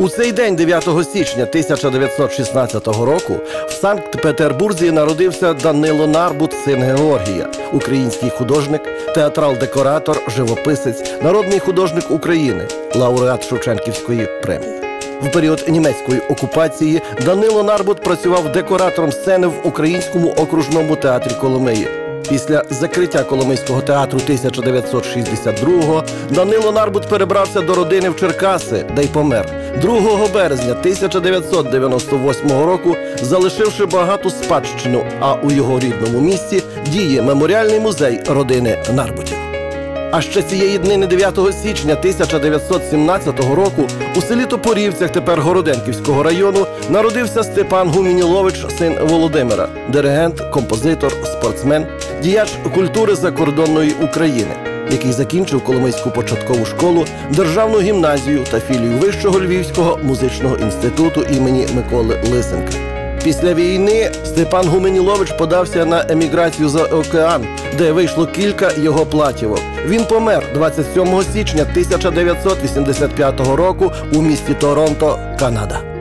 У цей день, 9 січня 1916 року, в Санкт-Петербурзі народився Данило Нарбут, син Георгія, український художник, театрал-декоратор, живописець, народний художник України, лауреат Шевченківської премії. В період німецької окупації Данило Нарбут працював декоратором сцени в Українському окружному театрі Коломиї. Після закриття Коломийського театру 1962-го Данило Нарбут перебрався до родини в Черкаси, де й помер 2 березня 1998 року, залишивши багату спадщину. А у його рідному місті діє меморіальний музей родини Нарбутів. А ще цієї днини 9 січня 1917 року у селі Топорівцях, тепер Городенківського району, народився Степан Гумінілович, син Володимира, диригент, композитор, спортсмен, діяч культури закордонної України, який закінчив Коломийську початкову школу, державну гімназію та філію Вищого Львівського музичного інституту імені Миколи Лисенка. Після війни Степан Гуменілович подався на еміграцію за океан, де вийшло кілька його платівок. Він помер 27 січня 1985 року у місті Торонто, Канада.